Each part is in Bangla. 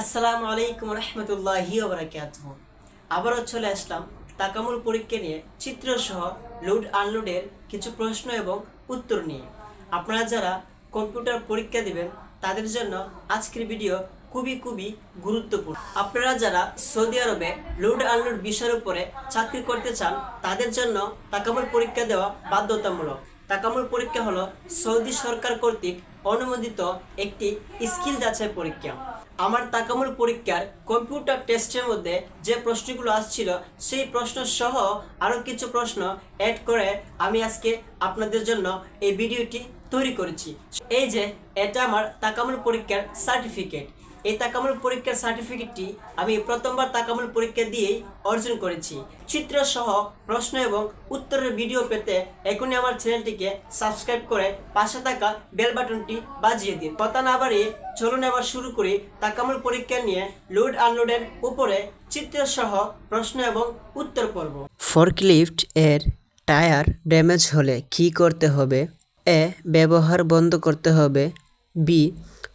আসসালামু আলাইকুম রহমতুল্লাহি ওবরাকাত আবারও চলে আসলাম তাকামুল পরীক্ষা নিয়ে চিত্র সহ লোড আনলোডের কিছু প্রশ্ন এবং উত্তর নিয়ে। আপনারা যারা কম্পিউটার পরীক্ষা দিবেন, তাদের জন্য আজকের ভিডিও খুবই খুবই গুরুত্বপূর্ণ। আপনারা যারা সৌদি আরবে লোড আনলোড বিষয়ের উপরে চাকরি করতে চান, তাদের জন্য তাকামুল পরীক্ষা দেওয়া বাধ্যতামূলক। তাকামুল পরীক্ষা হলো সৌদি সরকার কর্তৃক অনুমোদিত একটি স্কিল যাচাই পরীক্ষা। আমার তাকামুল পরীক্ষার কম্পিউটার টেস্টের মধ্যে যে প্রশ্নগুলো আসছিল, সেই প্রশ্ন সহ আরও কিছু প্রশ্ন অ্যাড করে আমি আজকে আপনাদের জন্য এই ভিডিওটি তৈরি করেছি। এই যে, এটা আমার তাকামুল পরীক্ষার সার্টিফিকেট এই তাকামুল পরীক্ষার সার্টিফিকেটটি আমি প্রথমবার তাকামুল পরীক্ষা দিয়েই অর্জন করেছি। চিত্র সহ প্রশ্ন এবং উত্তরের ভিডিও পেতে এখনই আমার চ্যানেলটিকে সাবস্ক্রাইব করে পাশে থাকা বেল বাটনটি বাজিয়ে দিন। কথা না বাড়িয়ে চলুন এবার শুরু করি তাকামুল পরীক্ষা নিয়ে লোড আনলোডের উপরে চিত্র সহ প্রশ্ন এবং উত্তর পর্ব। ফর্কলিফট এর টায়ার ড্যামেজ হলে কি করতে হবে? এ, ব্যবহার বন্ধ করতে হবে। বি,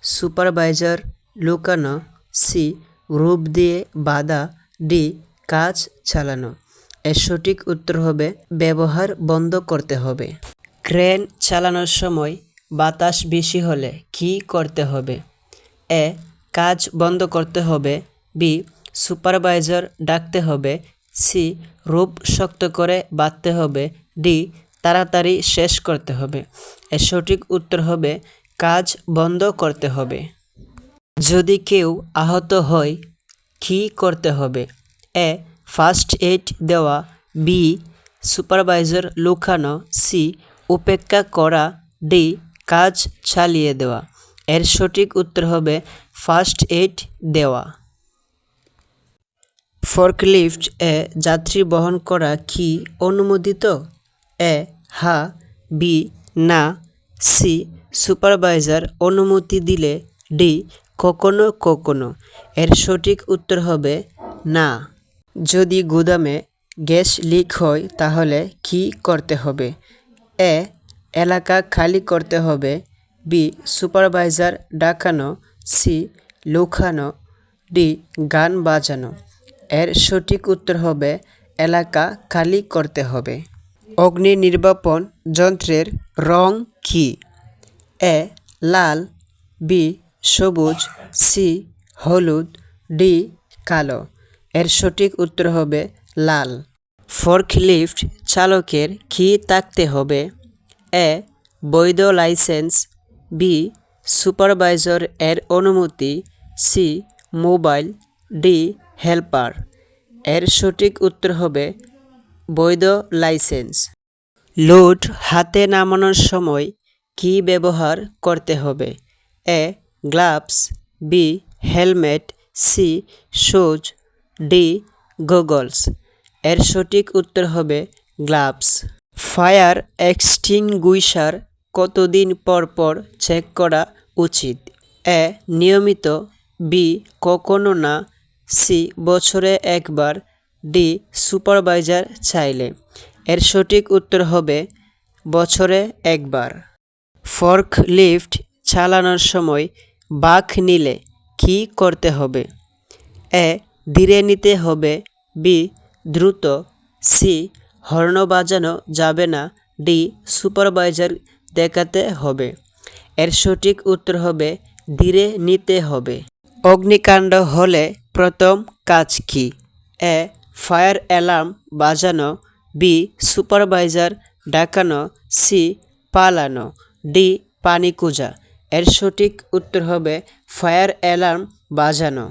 সুপারভাইজার লুকানো, সি, রূপ দিয়ে বাধা, ডি, কাজ চালানো। এর সঠিক উত্তর হবে, ব্যবহার বন্ধ করতে হবে। ক্রেন চালানোর সময় বাতাস বেশি হলে কি করতে হবে? এ, কাজ বন্ধ করতে হবে। বি, সুপারভাইজার ডাকতে হবে। সি, রূপ শক্ত করে বাঁধতে হবে। ডি, তাড়াতাড়ি শেষ করতে হবে। এর সঠিক উত্তর হবে, কাজ বন্ধ করতে হবে। যদি কেউ আহত হয়, কী করতে হবে? এ ফার্স্ট এইড দেওয়া, বি সুপারভাইজার লুকানো, সি, উপেক্ষা করা, ডি, কাজ চালিয়ে দেওয়া। এর সঠিক উত্তর হবে ফার্স্ট এইড দেওয়া। ফর্কলিফট এ যাত্রী বহন করা কি অনুমোদিত? এ, হা, বি, না, সি সুপারভাইজার অনুমতি দিলে, ডি কখনো কখনো। এর সঠিক উত্তর হবে না। যদি গুদামে গ্যাস লিক হয়, তাহলে কি করতে হবে? এ, এলাকা খালি করতে হবে। বি, সুপারভাইজার ডাকানো। সি লুখানো ডি, গান বাজানো। এর সঠিক উত্তর হবে এলাকা খালি করতে হবে। অগ্নি নির্বাপন যন্ত্রের রং কী? এ, লাল। বি সবুজ, সি, হলুদ, ডি, কালো। এর সঠিক উত্তর হবে লাল। ফর্কলিফট চালকের কি থাকতে হবে? এ, বৈধ লাইসেন্স, বি, সুপারভাইজার এর অনুমতি, সি, মোবাইল, ডি, হেল্পার। এর সঠিক উত্তর হবে বৈধ লাইসেন্স। লোড হাতে নামানোর সময় কি ব্যবহার করতে হবে? A gloves B helmet C shoes D goggles. এর সঠিক উত্তর হবে গ্লাভস। ফায়ার এক্সটিংগুইশার কতদিন পর পর চেক করা উচিত? এ, নিয়মিত। বি কখনো না। সি বছরে একবার। ডি সুপারভাইজার চাইলে। এর সঠিক উত্তর হবে বছরে একবার। ফর্ক লিফট চালানোর সময় বাঁক নিলে কী করতে হবে? এ. ধীরে নিতে হবে। বি. দ্রুত। সি. হর্ন বাজানো যাবে না। ডি. সুপারভাইজার দেখাতে হবে। এর সঠিক উত্তর হবে ধীরে নিতে হবে। অগ্নিকাণ্ড হলে প্রথম কাজ কি? এ. ফায়ার অ্যালার্ম বাজানো। বি. সুপারভাইজার ডাকানো। সি. পালানো। ডি. পানি কুজা। এর সঠিক উত্তর হবে ফায়ার অ্যালার্ম বাজানো।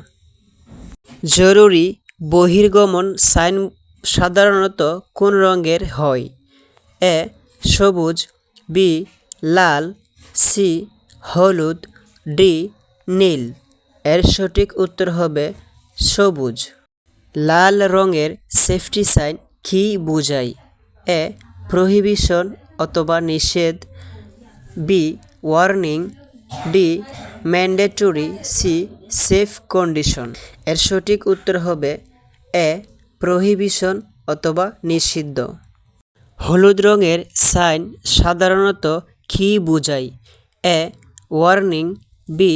জরুরি বহির্গমন সাইন সাধারণত কোন রঙের হয়? এ, সবুজ, বি, লাল, সি, হলুদ, ডি, নীল। এর সঠিক উত্তর হবে সবুজ। লাল রঙের সেফটি সাইন কী বোঝায়? এ, প্রহিবিশন অথবা নিষেধ। B, warning D mandatory C safe condition এর সঠিক উত্তর হবে এ প্রহিবিশন অথবা নিষিদ্ধ। হলুদ রঙের সাইন সাধারণত কী বোঝায়? A warning B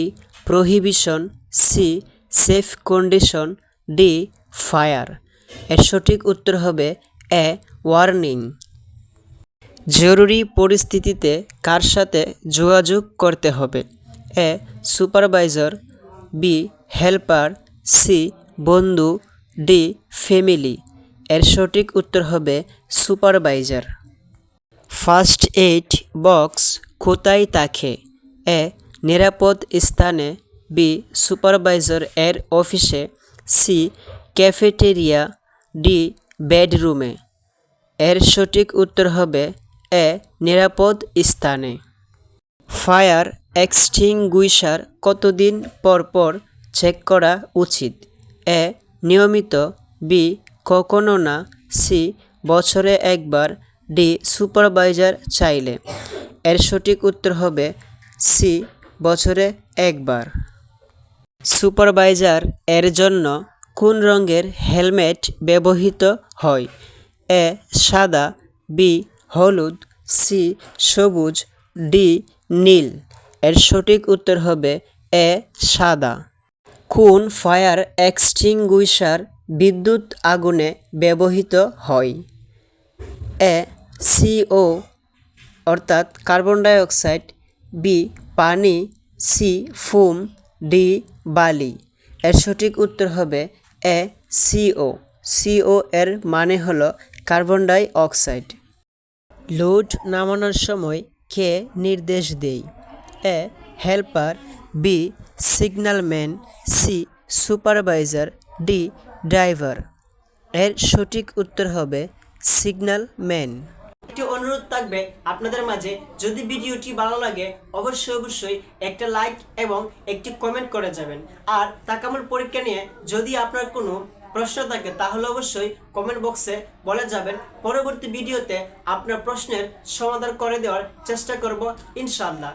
prohibition C safe condition D fire এর সঠিক উত্তর হবে এ ওয়ার্নিং জরুরি পরিস্থিতিতে কার সাথে যোগাযোগ করতে হবে? A. Supervisor, B. Helper, C. বন্ধু, ডি. ফ্যামিলি। এর সঠিক উত্তর হবে সুপারভাইজার। ফার্স্ট এইড বক্স কোথায় থাকে? এ. নিরাপদ স্থানে, বি. সুপারভাইজার এর অফিসে, সি. Cafeteria, D. বেডরুমে। এর সঠিক উত্তর হবে এ নিরাপদ স্থানে। ফায়ার এক্সটিংগুইশার কতদিন পর পর চেক করা উচিত? এ নিয়মিত, বি কখনো না, সি বছরে একবার, ডি সুপারভাইজার চাইলে। এর সঠিক উত্তর হবে সি বছরে একবার। সুপারভাইজার এর জন্য কোন রঙের হেলমেট ব্যবহৃত হয়? এ সাদা, বি হলুদ, সি, সবুজ, ডি, নীল। এর সঠিক উত্তর হবে এ, সাদা। কোন ফায়ার এক্সটিংগুইশার বিদ্যুৎ আগুনে ব্যবহৃত হয়? এ সিও অর্থাৎ কার্বন ডাইঅক্সাইড। বি, পানি। C, foam. ডি, বালি। এর সঠিক উত্তর হবে এ সিও সিও এর মানে হলো কার্বন ডাই অক্সাইড লোড নামানোর সময় কে নির্দেশ দেয়? A, helper, B, signalman, C, supervisor, D, driver. এর সঠিক উত্তর হবে সিগন্যাল ম্যান একটি অনুরোধ থাকবে আপনাদের মাঝে। যদি ভিডিওটি ভালো লাগে, অবশ্যই অবশ্যই একটা লাইক এবং একটি কমেন্ট করে যাবেন। আর তাকামুল পরীক্ষা নিয়ে যদি আপনার কোনো প্রশ্ন থাকে, তাহলে অবশ্যই কমেন্ট বক্সে বলে যাবেন। পরবর্তী ভিডিওতে আপনার প্রশ্নের সমাধান করে দেওয়ার চেষ্টা করব, ইনশাআল্লাহ।